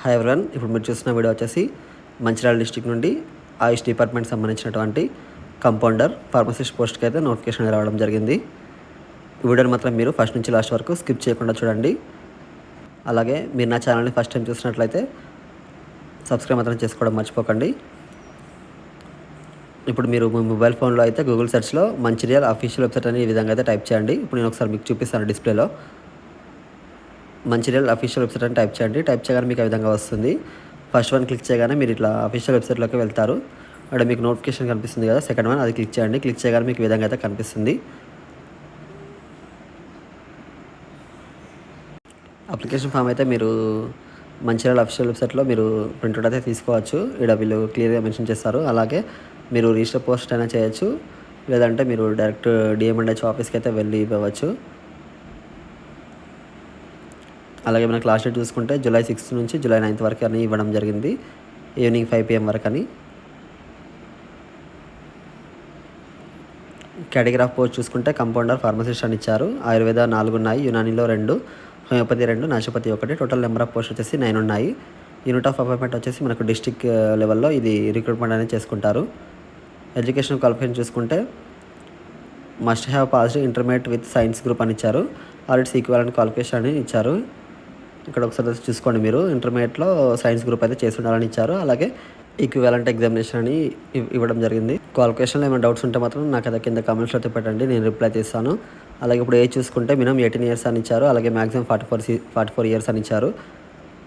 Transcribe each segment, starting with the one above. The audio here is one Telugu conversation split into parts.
హాయ్ ఎవరన్ ఇప్పుడు మీరు చూసిన వీడియో వచ్చేసి మంచిర్యాల డిస్టిక్ నుండి ఆయుష్ డిపార్ట్మెంట్ సంబంధించినటువంటి కంపౌండర్ ఫార్మసిస్ట్ పోస్ట్కి అయితే నోటిఫికేషన్ రావడం జరిగింది. ఈ వీడియోని మాత్రం మీరు ఫస్ట్ నుంచి లాస్ట్ వరకు స్కిప్ చేయకుండా చూడండి. అలాగే మీరు నా ఛానల్ని ఫస్ట్ టైం చూసినట్లయితే సబ్స్క్రైబ్ మాత్రం చేసుకోవడం మర్చిపోకండి. ఇప్పుడు మీరు మీ మొబైల్ ఫోన్లో అయితే గూగుల్ సెర్చ్లో మంచిర్యాల అఫీషియల్ వెబ్సైట్ అని ఈ విధంగా అయితే టైప్ చేయండి. ఇప్పుడు నేను ఒకసారి మీకు చూపిస్తాను డిస్ప్లేలో మంచిర్యాల అఫీషియల్ వెబ్సైట్ అని టైప్ చేయండి. టైప్ చేయగానే మీకు ఆ విధంగా వస్తుంది. ఫస్ట్ వన్ క్లిక్ చేయగానే మీరు ఇట్లా అఫీషియల్ వెబ్సైట్లోకి వెళ్తారు. అక్కడ మీకు నోటిఫికేషన్ కనిపిస్తుంది కదా సెకండ్ వన్ అది క్లిక్ చేయండి. క్లిక్ చేయగానే మీకు విధంగా అయితే కనిపిస్తుంది. అప్లికేషన్ ఫామ్ అయితే మీరు మంచిర్యాల అఫీషియల్ వెబ్సైట్లో మీరు ప్రింట్అవుట్ అయితే తీసుకోవచ్చు. ఇక్కడ వీళ్ళు క్లియర్గా మెన్షన్ చేస్తారు. అలాగే మీరు రిజిస్టర్ పోస్ట్ అయినా చేయొచ్చు. లేదంటే మీరు డైరెక్ట్ డిఎంఎండ్హెచ్ ఆఫీస్కి అయితే వెళ్ళి ఇవ్వవచ్చు. అలాగే మనం క్లాస్ డేట్ చూసుకుంటే జూలై సిక్స్త్ నుంచి జూలై నైన్త్ వరకు అని ఇవ్వడం జరిగింది. ఈవినింగ్ ఫైవ్ పిఎం వరకు అని కేటగిరాఫ్ పోస్ట్ చూసుకుంటే కంపౌండర్ ఫార్మసిస్ట్ అని ఇచ్చారు. ఆయుర్వేద నాలుగు ఉన్నాయి యునానిలో రెండు హోమియోపతి రెండు నాచుపతి ఒకటి. టోటల్ నెంబర్ ఆఫ్ పోస్ట్ వచ్చేసి నైన్ ఉన్నాయి. యూనిట్ ఆఫ్ అపాయింట్మెంట్ వచ్చేసి మనకు డిస్టిక్ లెవెల్లో ఇది రిక్రూట్మెంట్ అనేది చేసుకుంటారు. ఎడ్యుకేషన్ క్వాలిఫికేషన్ చూసుకుంటే must have passed intermediate with science group అని ఇచ్చారు. ఆల్రెడీ ఈక్వాలెంట్ క్వాలిఫికేషన్ అని ఇచ్చారు. ఇక్కడ ఒకసారి చూసుకోండి మీరు. ఇంటర్మీడియట్లో సైన్స్ గ్రూప్ అయితే చేసి ఉండాలని ఇచ్చారు. అలాగే ఈక్వాలెంట్ ఎగ్జామినేషన్ అని ఇవ్వడం జరిగింది. క్వాలిఫికేషన్లో ఏమైనా డౌట్స్ ఉంటే మాత్రం నాకు అది కింద కామెంట్స్లో అయితే పెట్టండి నేను రిప్లై చేస్తాను. అలాగే ఇప్పుడు ఏజ్ చూసుకుంటే మినిమం ఎయిటీన్ ఇయర్స్ అని ఇచ్చారు. అలాగే maximum forty four forty four years అని ఇచ్చారు.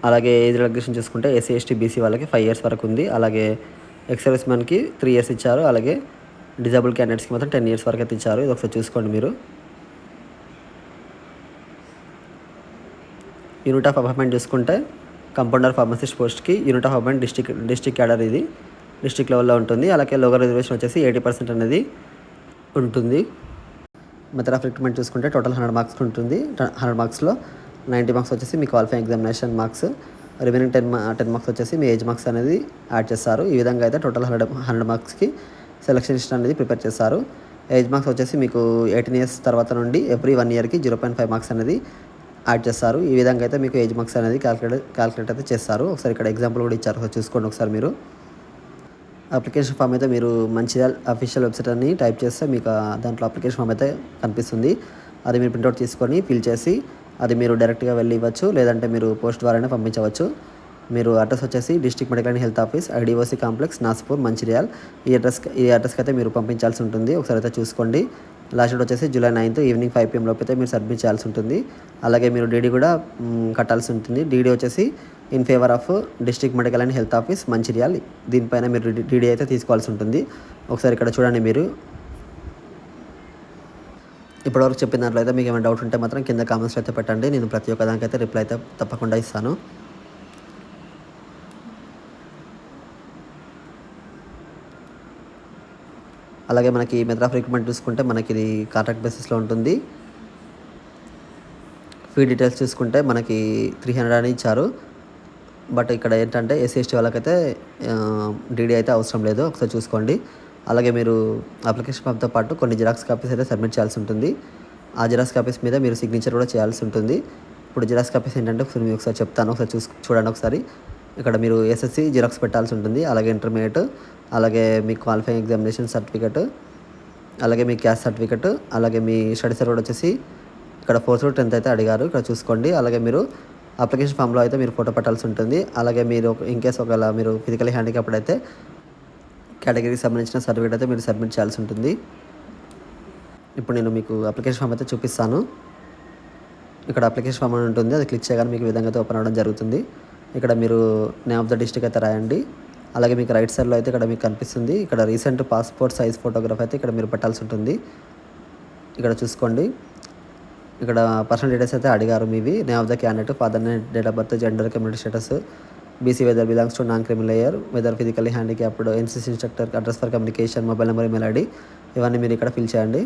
అలాగే ఏజ్ రిలాక్సేషన్ చూసుకుంటే ఎస్సీ ఎస్టీ బీసీ వాళ్ళకి ఫైవ్ ఇయర్స్ వరకు ఉంది. అలాగే ఎక్స్ సర్వీస్ మ్యాన్కి త్రీ ఇయర్స్ ఇచ్చారు. అలాగే డిజబుల్ క్యాండిడేట్స్కి మాత్రం టెన్ ఇయర్స్ వరకు అయితే ఇచ్చారు. ఇది ఒకసారి చూసుకోండి మీరు. యూనిట్ ఆఫ్ అపాయింట్మెంట్ చూసుకుంటే కంపౌండర్ ఫార్మసిస్ట్ పోస్ట్కి unit of appoint district district cadre ఇది. డిస్టిక్ లెవెల్లో ఉంటుంది. అలాగే లోకల్ రిజర్వేషన్ వచ్చేసి ఎయిటీ పర్సెంట్ అనేది ఉంటుంది. మెథడ్ ఆఫ్ రిక్రూట్మెంట్ చూసుకుంటే టోటల్ హండ్రెడ్ మార్క్స్ ఉంటుంది. హండ్రెడ్ మార్క్స్లో నైంటీ మార్క్స్ వచ్చేసి మీ qualifying examination marks. Remaining ten ten marks వచ్చేసి మీ ఏజ్ మార్క్స్ అనేది యాడ్ చేస్తారు. ఈ విధంగా అయితే టోటల్ హండ్రెడ్ హండ్రెడ్ మార్క్స్కి సెలక్షన్ లిస్ట్ అనేది ప్రిపేర్ చేస్తారు. ఏజ్ మార్క్స్ వచ్చేసి మీకు ఎయిటీన్ ఇయర్స్ తర్వాత నుండి ఎవ్రీ వన్ ఇయర్కి జీరో పాయింట్ ఫైవ్ మార్క్స్ అనేది యాడ్ చేస్తారు. ఈ విధంగా అయితే మీకు ఏజ్ మార్క్స్ అనేది క్యాల్కులేట్ క్యాల్కులేట్ అయితే చేస్తారు. ఒకసారి ఇక్కడ ఎగ్జాంపుల్ కూడా ఇచ్చారు. చూసుకోండి ఒకసారి మీరు. అప్లికేషన్ ఫామ్ అయితే మీరు మంచిగా అఫీషియల్ వెబ్సైట్ అని టైప్ చేస్తే మీకు దాంట్లో అప్లికేషన్ ఫామ్ అయితే కనిపిస్తుంది. అది మీరు ప్రింట్అవుట్ తీసుకొని ఫిల్ చేసి అది మీరు డైరెక్ట్గా వెళ్ళి ఇవ్వచ్చు. లేదంటే మీరు పోస్ట్ ద్వారానే పంపించవచ్చు. మీరు అడ్రస్ వచ్చేసి district medical and health office IDOC complex Naspur Mancherial. ఈ అడ్రస్ ఈ అడ్రస్కి అయితే మీరు పంపించాల్సి ఉంటుంది. ఒకసారి అయితే చూసుకోండి. లాస్ట్ డేట్ వచ్చేసి July ninth evening five PM లోపు అయితే మీరు సబ్మిట్ చేయాల్సి ఉంటుంది. అలాగే మీరు డీడీ కూడా కట్టాల్సి ఉంటుంది. డీడీ వచ్చేసి in favour of district medical and health office Mancherial. దీనిపైన మీరు డీడీ అయితే తీసుకోవాల్సి ఉంటుంది. ఒకసారి ఇక్కడ చూడండి మీరు. ఇప్పటివరకు చెప్పిన దాంట్లో అయితే మీకు ఏమైనా డౌట్ ఉంటే మాత్రం కింద కామెంట్స్ అయితే పెట్టండి. నేను ప్రతి ఒక్క దానికైతే రిప్లై అయితే తప్పకుండా ఇస్తాను. అలాగే మనకి మెథడ్ ఆఫ్ రిక్రూట్మెంట్ చూసుకుంటే మనకి ఇది కాంట్రాక్ట్ బేసిస్లో ఉంటుంది. ఫీ డీటెయిల్స్ చూసుకుంటే మనకి త్రీ హండ్రెడ్ అని ఇచ్చారు. బట్ ఇక్కడ ఏంటంటే ఎస్సీ ఎస్టీ వాళ్ళకైతే డీడీ అయితే అవసరం లేదు. ఒకసారి చూసుకోండి. అలాగే మీరు అప్లికేషన్ ఫామ్తో పాటు కొన్ని జిరాక్స్ కాపీస్ అయితే సబ్మిట్ చేయాల్సి ఉంటుంది. ఆ జిరాక్స్ కాపీస్ మీద మీరు సిగ్నేచర్ కూడా చేయాల్సి ఉంటుంది. ఇప్పుడు జిరాక్స్ కాపీస్ ఏంటంటే ఒకసారి మీకు ఒకసారి చెప్తాను. ఒకసారి చూసి చూడండి ఒకసారి. ఇక్కడ మీరు ఎస్ఎస్సి జిరాక్స్ పెట్టాల్సి ఉంటుంది. అలాగే ఇంటర్మీడియట్. అలాగే మీ క్వాలిఫైయింగ్ ఎగ్జామినేషన్ సర్టిఫికెట్ అలాగే మీ క్యాస్ట్ సర్టిఫికెట్ అలాగే మీ స్టడీ సర్టిఫికెట్ వచ్చేసి ఇక్కడ ఫోర్త్ టెన్త్ అయితే అడిగారు. ఇక్కడ చూసుకోండి. అలాగే మీరు అప్లికేషన్ ఫామ్లో అయితే మీరు ఫోటో పెట్టాల్సి ఉంటుంది. అలాగే మీరు ఇన్ కేస్ ఒకవేళ మీరు ఫిజికల్ హ్యాండిక్యాప్డ్ అయితే కేటగిరీకి సంబంధించిన సర్టిఫికేట్ అయితే మీరు సబ్మిట్ చేయాల్సి ఉంటుంది. ఇప్పుడు నేను మీకు అప్లికేషన్ ఫామ్ అయితే చూపిస్తాను. ఇక్కడ అప్లికేషన్ ఫామ్ అని ఉంటుంది. అది క్లిక్ చేయగానే మీకు విధంగా అయితే ఓపెన్ అవ్వడం జరుగుతుంది. ఇక్కడ మీరు నేమ్ ఆఫ్ ద డిస్ట్రిక్ట్ అయితే రాయండి. అలాగే మీకు రైట్ సైడ్లో అయితే ఇక్కడ మీకు కనిపిస్తుంది. ఇక్కడ రీసెంట్ పాస్పోర్ట్ సైజ్ ఫోటోగ్రాఫ్ అయితే ఇక్కడ మీరు పెట్టాల్సి ఉంటుంది. ఇక్కడ చూసుకోండి. ఇక్కడ పర్సనల్ డీటెయిల్స్ అయితే అడిగారు మీవి. Name of the candidate father name date of birth gender community status BC whether belongs to non criminal layer whether physically handicapped NCC instructor address for communication mobile number email ID ఇవన్నీ మీరు ఇక్కడ ఫిల్ చేయండి.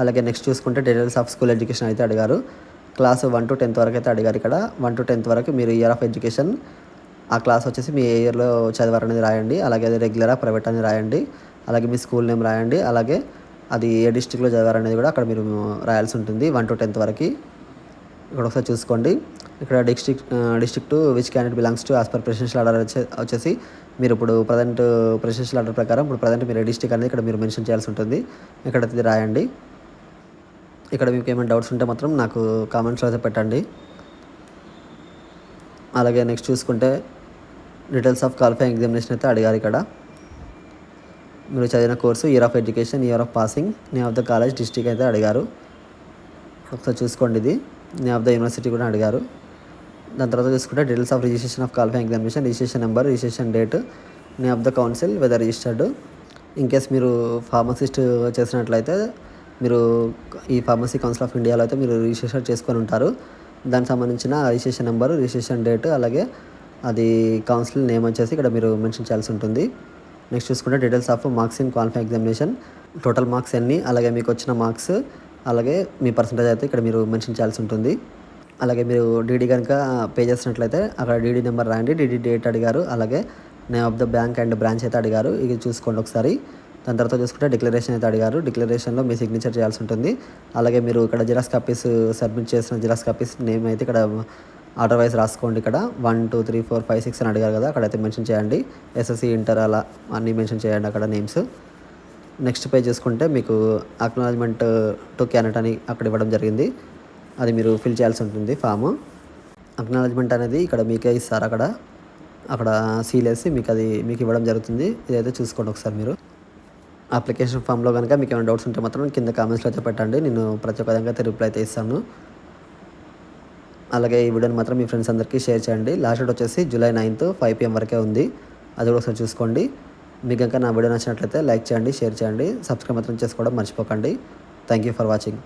అలాగే నెక్స్ట్ చూసుకుంటే డీటెయిల్స్ ఆఫ్ స్కూల్ ఎడ్యుకేషన్ అయితే అడిగారు. క్లాస్ వన్ టు టెన్త్ వరకు అయితే అడిగారు ఇక్కడ. వన్ టు టెన్త్ వరకు మీరు ఇయర్ ఆఫ్ ఎడ్యుకేషన్ ఆ క్లాస్ వచ్చేసి మీ ఏ ఇయర్లో చదివారనేది రాయండి. అలాగే అది రెగ్యులరా ప్రైవేట్ అని రాయండి. అలాగే మీ స్కూల్ నేమ్ రాయండి. అలాగే అది ఏ డిస్టిక్లో చదివారనేది కూడా అక్కడ మీరు రాయాల్సి ఉంటుంది. వన్ టు టెన్త్ వరకు. ఇక్కడ ఒకసారి చూసుకోండి. ఇక్కడ district district which candidate belongs to as per presidential order వచ్చేసి మీరు ఇప్పుడు ప్రజెంట్ ప్రెసిడెన్షియల్ ఆర్డర్ ప్రకారం ఇప్పుడు ప్రజెంట్ మీరు డిస్ట్రిక్ట్ అనేది ఇక్కడ మీరు మెన్షన్ చేయాల్సి ఉంటుంది. ఇక్కడ ఇది రాయండి. ఇక్కడ మీకు ఏమైనా డౌట్స్ ఉంటే మాత్రం నాకు కామెంట్స్లో అయితే పెట్టండి. అలాగే నెక్స్ట్ చూసుకుంటే డీటెయిల్స్ ఆఫ్ క్వాలిఫైయింగ్ ఎగ్జామినేషన్ అయితే అడిగారు ఇక్కడ. మీరు చదివిన course year of education year of passing name of the college district అయితే అడిగారు. ఒకసారి చూసుకోండి ఇది. నేమ్ ఆఫ్ ద యూనివర్సిటీ కూడా అడిగారు. దాని తర్వాత చూసుకుంటే details of registration of qualifying examination registration number registration date name of the council whether registered in case మీరు ఫార్మసిస్ట్ చేసినట్లయితే మీరు ఈ ఫార్మసీ కౌన్సిల్ ఆఫ్ ఇండియాలో అయితే మీరు రిజిస్ట్రేషన్ చేసుకొని ఉంటారు. దానికి సంబంధించిన రిజిస్ట్రేషన్ నెంబర్ రిజిస్ట్రేషన్ డేట్ అలాగే అది కౌన్సిల్ నేమ్ వచ్చేసి ఇక్కడ మీరు మెన్షన్ చేయాల్సి ఉంటుంది. నెక్స్ట్ చూసుకుంటే details of marks in qualify examination total marks ఎన్ని? అలాగే మీకు వచ్చిన మార్క్స్ అలాగే మీ పర్సంటేజ్ అయితే ఇక్కడ మీరు మెన్షన్ చేయాల్సి ఉంటుంది. అలాగే మీరు డీడీ కనుక పే చేసినట్లయితే అక్కడ డీడీ నెంబర్ రాయండి. డీడీ డేట్ అడిగారు. అలాగే name of the bank and branch అయితే అడిగారు. ఇది చూసుకోండి ఒకసారి. దాని తర్వాత చూసుకుంటే డిక్లరేషన్ అయితే అడిగారు. డిక్లరేషన్లో మీ సిగ్నేచర్ చేయాల్సి ఉంటుంది. అలాగే మీరు ఇక్కడ జిరాక్స్ కాపీస్ సబ్మిట్ చేసిన జిరాక్స్ కాపీస్ నేమ్ అయితే ఇక్కడ ఆర్డర్ వైజ్ రాసుకోండి ఇక్కడ. One two three four five six అని అడిగారు కదా అక్కడైతే మెన్షన్ చేయండి. ఎస్ఎస్సి ఇంటర్ అలా అన్నీ మెన్షన్ చేయండి అక్కడ నేమ్స్. నెక్స్ట్ పే చేసుకుంటే మీకు అక్నాలజ్మెంట్ టు క్యానెట్ అని అక్కడ ఇవ్వడం జరిగింది. అది మీరు ఫిల్ చేయాల్సి ఉంటుంది ఫాము. అక్నాలజ్మెంట్ అనేది ఇక్కడ మీకే ఇస్తారు అక్కడ. అక్కడ సీల్ వేసి మీకు అది మీకు ఇవ్వడం జరుగుతుంది. ఇదైతే చూసుకోండి ఒకసారి మీరు. అప్లికేషన్ ఫామ్లో కనుక మీకు ఏమైనా డౌట్స్ ఉంటే మాత్రం కింద కామెంట్స్లో అయితే పెట్టండి నేను ప్రతి ఒక్క విధంగా అయితే రిప్లై అయితే ఇస్తాను. అలాగే ఈ వీడియోని మాత్రం మీ ఫ్రెండ్స్ అందరికీ షేర్ చేయండి. లాస్ట్ డేట్ వచ్చేసి జూలై నైన్త్ ఫైవ్ పిఎం వరకే ఉంది. అది కూడా ఒకసారి చూసుకోండి. మీకు ఇంకా నా వీడియో నచ్చినట్లయితే లైక్ చేయండి షేర్ చేయండి. సబ్స్క్రైబ్ మాత్రం చేసుకోవడం మర్చిపోకండి. Thank you for watching